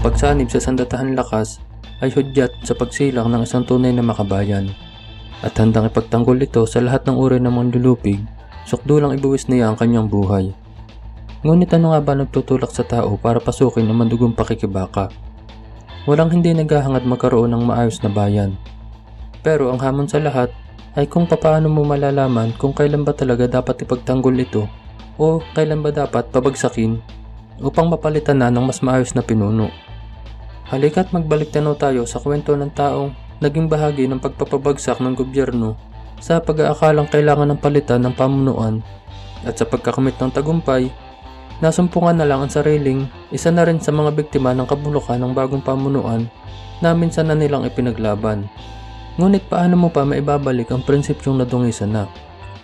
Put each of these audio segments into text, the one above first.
pagsanib sa sandatahan lakas ay hudyat sa pagsilang ng isang tunay na makabayan. At handang ipagtanggol ito sa lahat ng uri ng manlulupig, sukdulang ibuwis niya ang kanyang buhay. Ngunit ano nga ba nagtutulak sa tao para pasukin ang mandugong pakikibaka? Walang hindi naghahangad magkaroon ng maayos na bayan. Pero ang hamon sa lahat ay kung papaano mo malalaman kung kailan ba talaga dapat ipagtanggol ito o kailan ba dapat pabagsakin upang mapalitan na ng mas maayos na pinuno. Halika't magbalik tanaw tayo sa kwento ng taong naging bahagi ng pagpapabagsak ng gobyerno sa pag-aakalang kailangan ng palitan ng pamunuan at sa pagkakamit ng tagumpay, nasumpungan na lang ang sariling isa na rin sa mga biktima ng kabulukan ng bagong pamunuan na minsan na nilang ipinaglaban. Ngunit paano mo pa maibabalik ang prinsipyong nadungisan na?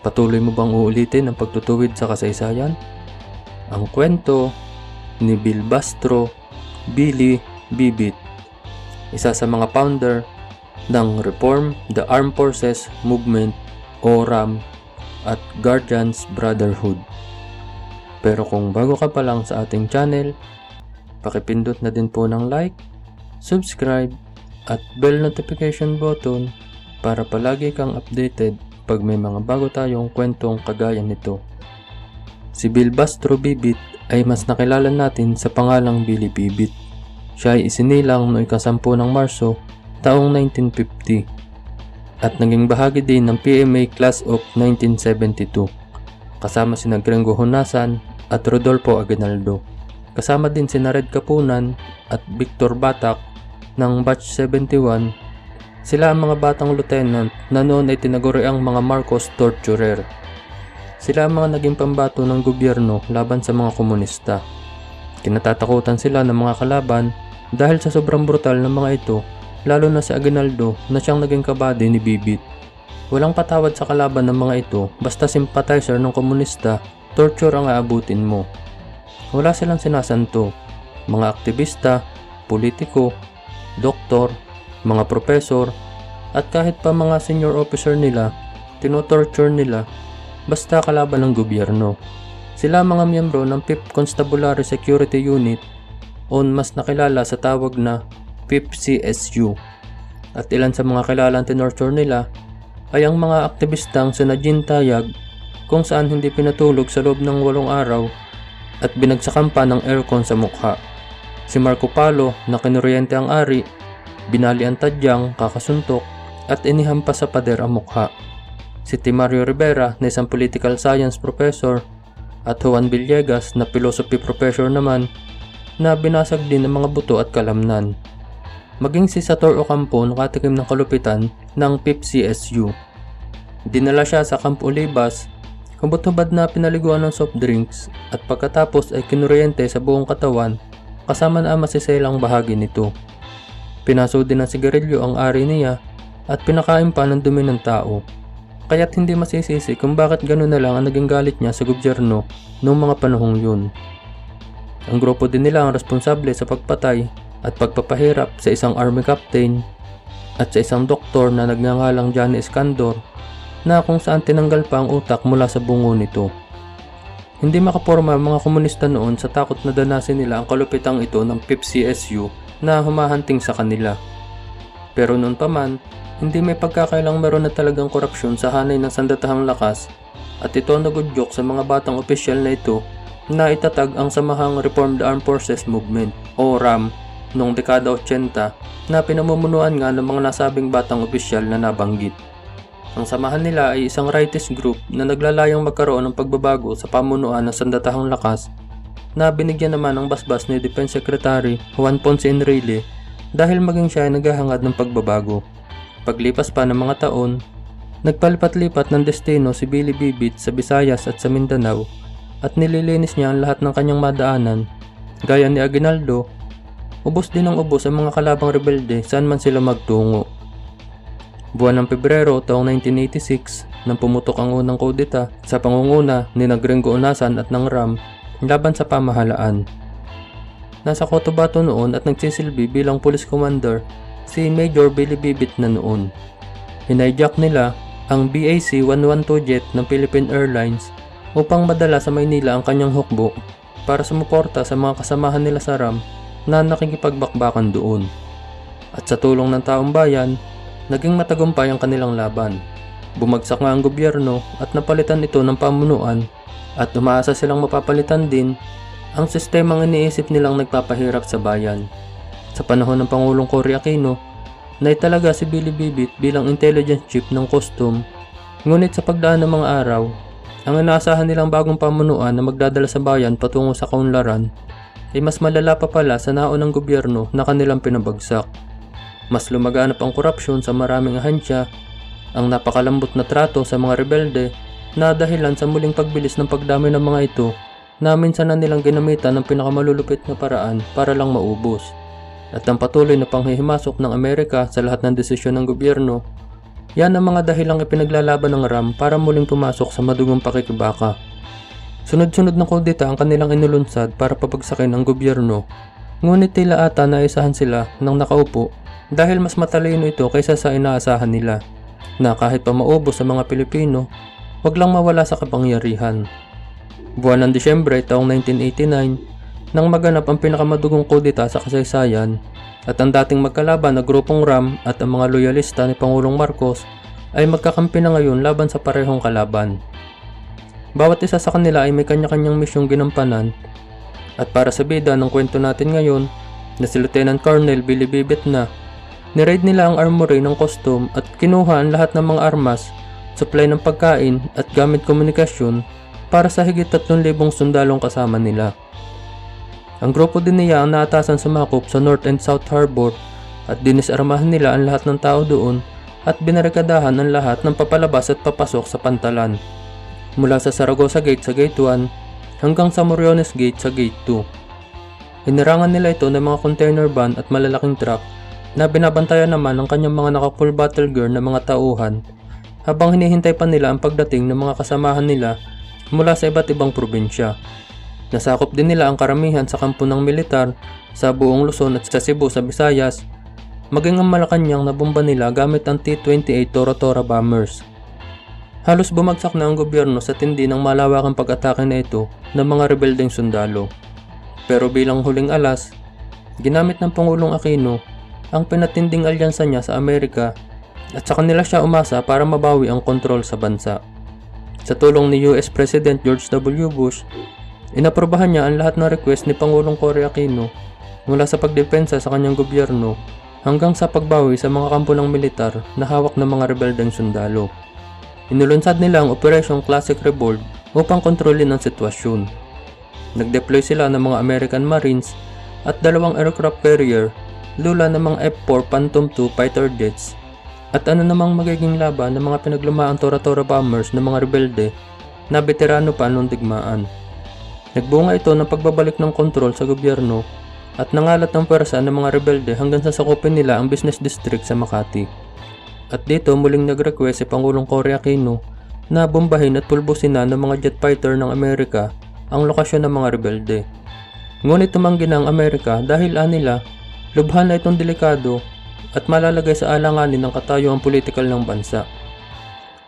Patuloy mo bang uulitin ang pagtutuwid sa kasaysayan? Ang kwento ni Bill Bastro, Billy Bibit, isa sa mga founder ng Reform the Armed Forces Movement o RAM at Guardians Brotherhood. Pero kung bago ka pa lang sa ating channel, pakipindot na din po ng like, subscribe, at bell notification button para palagi kang updated pag may mga bago tayong kwentong kagaya nito. Si Bill Bastro Bibit ay mas nakilala natin sa pangalang Billy Bibit. Siya ay isinilang noong ikasampu ng Marso taong 1950 at naging bahagi din ng PMA Class of 1972 kasama si Grengo Honasan at Rodolfo Aguinaldo. Kasama din si Red Kapunan at Victor Batak ng Batch 71, sila ang mga batang lieutenant na noon ay tinaguriang mga Marcos Torturer. Sila ang mga naging pambato ng gobyerno laban sa mga komunista. Kinatatakutan sila ng mga kalaban dahil sa sobrang brutal ng mga ito, lalo na si Aguinaldo na siyang naging kabady ni Bibit. Walang patawad sa kalaban ng mga ito basta sympathizer ng komunista, torture ang aabutin mo. Wala silang sinasanto. Mga aktivista, politiko, doktor, mga profesor, at kahit pa mga senior officer nila, tinotorture nila basta kalaban ng gobyerno. Sila mga miyembro ng 5th Constabulary Security Unit o mas nakilala sa tawag na 5th CSU. At ilan sa mga kilalang tinorture nila ay ang mga aktivistang sina Jean Tayag kung saan hindi pinatulog sa loob ng walong araw at binagsakan pa ng aircon sa mukha. Si Marco Palo na kinuryente ang ari, binali ang tadyang kakasuntok at inihampas sa pader ang mukha. Si Timario Rivera na isang political science professor at Juan Villegas na philosophy professor naman na binasag din ng mga buto at kalamnan. Maging si Sator Ocampo nakatikim ng kalupitan ng PIP CSU. Dinala siya sa Camp Olivas kung hubad na pinaliguan ng soft drinks at pagkatapos ay kinuryente sa buong katawan kasama na ang masiselang bahagi nito. Pinaso din ng sigarilyo ang ari niya at pinakain pa ng dumi ng tao. Kaya't hindi masisisi kung bakit gano'n na lang ang naging galit niya sa gobyerno noong mga panahong yun. Ang grupo din nila ang responsable sa pagpatay at pagpapahirap sa isang army captain at sa isang doktor na nagngangalang Johnny Escandor na kung saan tinanggal pa ang utak mula sa bungo nito. Hindi makaporma ang mga komunista noon sa takot na danasin nila ang kalupitang ito ng PIP-CSU na humahanting sa kanila. Pero noon pa man, hindi may pagkakailang meron na talagang korupsyon sa hanay ng sandatahang lakas at ito nagudyok sa mga batang opisyal na ito na itatag ang samahang Reformed Armed Forces Movement o RAM noong dekada 80 na pinamumunuan nga ng mga nasabing batang opisyal na nabanggit. Ang samahan nila ay isang rightist group na naglalayang magkaroon ng pagbabago sa pamunuan ng sandatahang lakas na binigyan naman ng basbas ni Defense Secretary Juan Ponce Enrile dahil maging siya ay naghahangad ng pagbabago. Paglipas pa ng mga taon, nagpalipat-lipat ng destino si Billy Bibit sa Visayas at sa Mindanao at nililinis niya ang lahat ng kanyang madaanan. Gaya ni Aguinaldo, ubos din ang ubos ang mga kalabang rebelde saan man sila magtungo. Buwan ng Pebrero taong 1986 nang pumutok ang unang kudeta sa pangunguna ni Nagrengo Unasan at ng RAM laban sa pamahalaan. Nasa Cotabato noon at nagsisilbi bilang police commander si Major Billy Bibit na noon. Hinayjack nila ang BAC-112 jet ng Philippine Airlines upang madala sa Maynila ang kanyang hukbo para sumuporta sa mga kasamahan nila sa RAM na nakikipagbakbakan doon. At sa tulong ng taong bayan, naging matagumpay ang kanilang laban. Bumagsak nga ang gobyerno at napalitan ito ng pamunuan at umaasa silang mapapalitan din ang sistemang iniisip nilang nagpapahirap sa bayan. Sa panahon ng Pangulong Cory Aquino, naitalaga si Billy Bibit bilang intelligence chief ng custom, ngunit sa pagdaan ng mga araw, ang inaasahan nilang bagong pamunuan na magdadala sa bayan patungo sa kaunlaran ay mas malala pa pala sa naunang gobyerno na kanilang pinabagsak. Mas lumaganap ang korupsyon sa maraming ahansya, ang napakalambot na trato sa mga rebelde na dahilan sa muling pagbilis ng pagdami ng mga ito na minsan na nilang ginamitan ng pinakamalulupit na paraan para lang maubos. At ang patuloy na panghihimasok ng Amerika sa lahat ng desisyon ng gobyerno, yan ang mga dahilang ipinaglalaban ng RAM para muling pumasok sa madugong pakikibaka. Sunod-sunod na kudita ang kanilang inulunsad para papagsakin ang gobyerno, ngunit tila ata naisahan sila ng nakaupo dahil mas matalino ito kaysa sa inaasahan nila, na kahit pa maubos sa mga Pilipino, wag lang mawala sa kapangyarihan. Buwan ng Disyembre taong 1989, nang maganap ang pinakamadugong kudita sa kasaysayan at ang dating magkalaban na grupong RAM at ang mga loyalista ni Pangulong Marcos ay magkakampi na ngayon laban sa parehong kalaban. Bawat isa sa kanila ay may kanya-kanyang misyong ginampanan at para sa bida ng kwento natin ngayon na si Lieutenant Colonel Billy Bibit na Niraid nila ang armory ng costume at kinuha ang lahat ng mga armas, supply ng pagkain at gamit komunikasyon para sa higit 3,000 sundalong kasama nila. Ang grupo din niya ang naatasan sumakop sa North and South Harbor at dinisarmahan nila ang lahat ng tao doon at binarikadahan ang lahat ng papalabas at papasok sa pantalan. Mula sa Saragossa Gate sa Gate 1 hanggang sa Moriones Gate sa Gate 2. Hinirangan nila ito ng mga container van at malalaking truck na binabantayan naman ng kanyang mga naka-full battle gear na mga tauhan habang hinihintay pa nila ang pagdating ng mga kasamahan nila mula sa iba't ibang probinsya. Nasakop din nila ang karamihan sa kampo ng militar sa buong Luzon at sa Cebu sa Visayas, maging ang Malacanang na bomba nila gamit ang T-28 Tora Tora bombers. Halos bumagsak na ang gobyerno sa tindi ng malawakang pag-atake na ito ng mga rebeldeng sundalo. Pero bilang huling alas, ginamit ng Pangulong Aquino ang pinatinding alyansa niya sa Amerika at sa kanila siya umasa para mabawi ang kontrol sa bansa. Sa tulong ni US President George W. Bush, inaprobahan niya ang lahat ng request ni Pangulong Cory Aquino mula sa pagdepensa sa kanyang gobyerno hanggang sa pagbawi sa mga kampo ng militar na hawak ng mga rebeldeng sundalo. Inulunsad nila ang Operation Classic Revolt upang kontrolin ang sitwasyon. Nag-deploy sila ng mga American Marines at dalawang aircraft carrier lula ng mga F-4 Phantom II fighter jets at ano namang magiging laban ng mga pinaglumaang Tora-Tora bombers ng mga rebelde na veterano pa noong digmaan. Nagbunga ito ng pagbabalik ng kontrol sa gobyerno at nangalat ng pwersa ng mga rebelde hanggang sa sakupin nila ang business district sa Makati. At dito muling nag-request si Pangulong Cory Aquino na bombahin at pulbusin na ng mga jet fighter ng Amerika ang lokasyon ng mga rebelde. Ngunit tumanggi na ang Amerika dahil anila Lubhan na itong delikado at malalagay sa alanganin ng katayuan politikal ng bansa.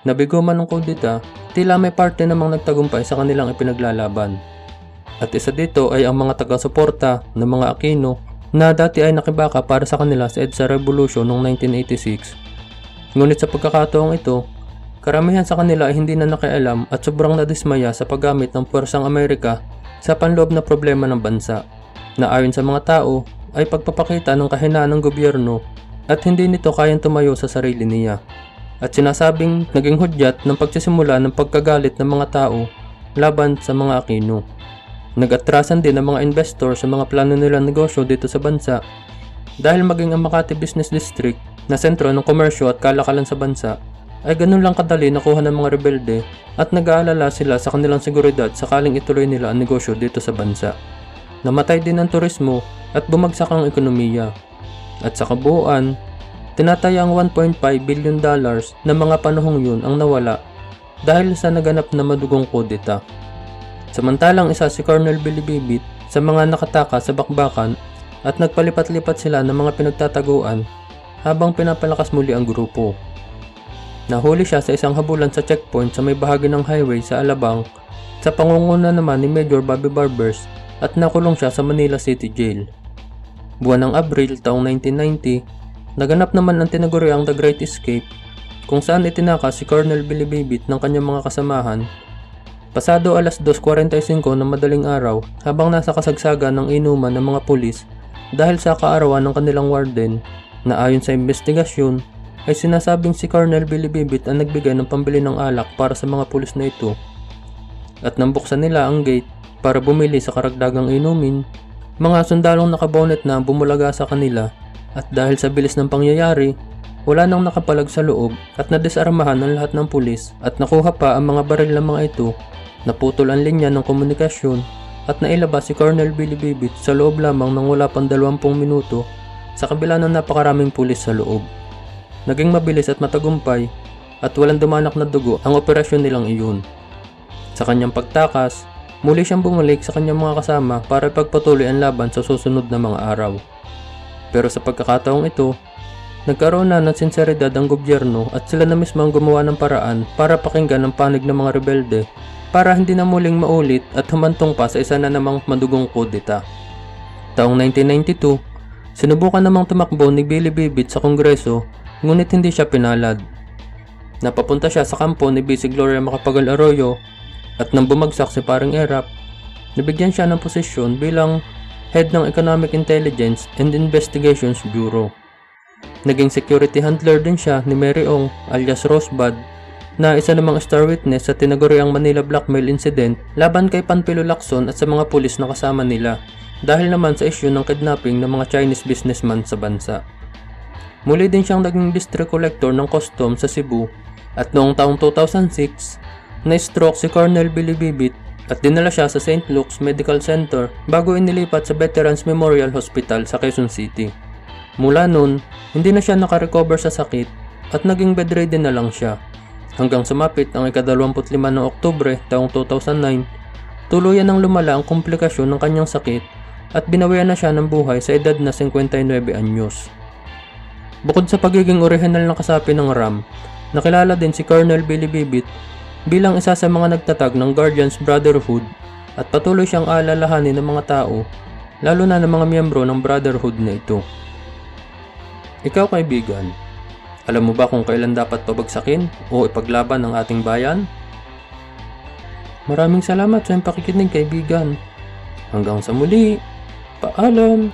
Nabigo man ng kudita, tila may parte namang nagtagumpay sa kanilang ipinaglalaban. At isa dito ay ang mga taga-suporta ng mga Aquino na dati ay nakibaka para sa kanila sa EDSA Revolution noong 1986. Ngunit sa pagkakataong ito, karamihan sa kanila ay hindi na nakialam at sobrang nadismaya sa paggamit ng puwersang Amerika sa panloob na problema ng bansa na ayon sa mga tao ay pagpapakita ng kahinaan ng gobyerno at hindi nito kayang tumayo sa sarili niya. At sinasabing naging hudyat ng pagsisimula ng pagkagalit ng mga tao laban sa mga Aquino. Nag-atrasan din ang mga investor sa mga plano nilang negosyo dito sa bansa dahil maging ang Makati Business District na sentro ng komersyo at kalakalan sa bansa ay ganun lang kadali nakuha ng mga rebelde at nag-aalala sila sa kanilang seguridad sakaling ituloy nila ang negosyo dito sa bansa. Namatay din ang turismo at bumagsak ang ekonomiya. At sa kabuuan, tinatayang 1.5 billion dollars na mga panahong yun ang nawala dahil sa naganap na madugong kudeta. Samantalang isa si Colonel Billy Bibit sa mga nakataka sa bakbakan at nagpalipat-lipat sila ng mga pinagtataguan habang pinapalakas muli ang grupo. Nahuli siya sa isang habulan sa checkpoint sa may bahagi ng highway sa Alabang sa pangunguna naman ni Major Bobby Barbers at nakulong siya sa Manila City Jail. Buwan ng Abril taong 1990, naganap naman ang tinaguriang The Great Escape kung saan itinaka si Colonel Billy Bibit ng kanyang mga kasamahan Pasado alas 2.45 ng madaling araw habang nasa kasagsagan ng inuman ng mga pulis dahil sa kaarawan ng kanilang warden na ayon sa investigasyon ay sinasabing si Colonel Billy Bibit ang nagbigay ng pambili ng alak para sa mga pulis na ito. At nang buksan nila ang gate para bumili sa karagdagang inumin, mga sundalong nakabonet na bumulaga sa kanila at dahil sa bilis ng pangyayari, wala nang nakapalag sa loob at nadisarmahan ang lahat ng pulis at nakuha pa ang mga baril ng mga ito Naputol ang linya ng komunikasyon at nailabas si Colonel Billy Bibit sa loob lamang ng wala pang 20 minuto sa kabila ng napakaraming pulis sa loob. Naging mabilis at matagumpay at walang dumanak na dugo ang operasyon nilang iyon. Sa kanyang pagtakas, muli siyang bumalik sa kanyang mga kasama para ipagpatuloy ang laban sa susunod na mga araw. Pero sa pagkakataong ito, nagkaroon na ng sinseridad ang gobyerno at sila na mismo ang gumawa ng paraan para pakinggan ang panig ng mga rebelde para hindi na muling maulit at humantong pa sa isa na namang madugong kudeta. Taong 1992, sinubukan namang tumakbo ni Billy Bibit sa kongreso ngunit hindi siya pinalad. Napapunta siya sa kampo ni Bisi Gloria Macapagal Arroyo at nang bumagsak si paring Erap, nabigyan siya ng posisyon bilang head ng Economic Intelligence and Investigations Bureau. Naging security handler din siya ni Mary Ong alias Rosebud na isa namang star witness sa tinaguriang Manila blackmail incident laban kay Panpilo Lacson at sa mga pulis na kasama nila dahil naman sa isyu ng kidnapping ng mga Chinese businessman sa bansa. Muli din siyang naging district collector ng custom sa Cebu at noong taong 2006, na-stroke si Colonel Billy Bibit at dinala siya sa St. Luke's Medical Center bago inilipat sa Veterans Memorial Hospital sa Quezon City. Mula noon, hindi na siya nakarecover sa sakit at naging bedridden na lang siya hanggang sumapit ang ika-25 ng Oktubre taong 2009, tuluyan ng lumala ang komplikasyon ng kanyang sakit at binawian na siya ng buhay sa edad na 59 anyos. Bukod sa pagiging orihinal na kasapi ng RAM, nakilala din si Colonel Billy Bibit bilang isa sa mga nagtatag ng Guardians Brotherhood at patuloy siyang aalalahanin ng mga tao, lalo na ng mga miyembro ng Brotherhood na ito. Ikaw kaibigan, alam mo ba kung kailan dapat pabagsakin o ipaglaban ang ating bayan? Maraming salamat sa iyong pakikinig kaibigan. Hanggang sa muli, paalam!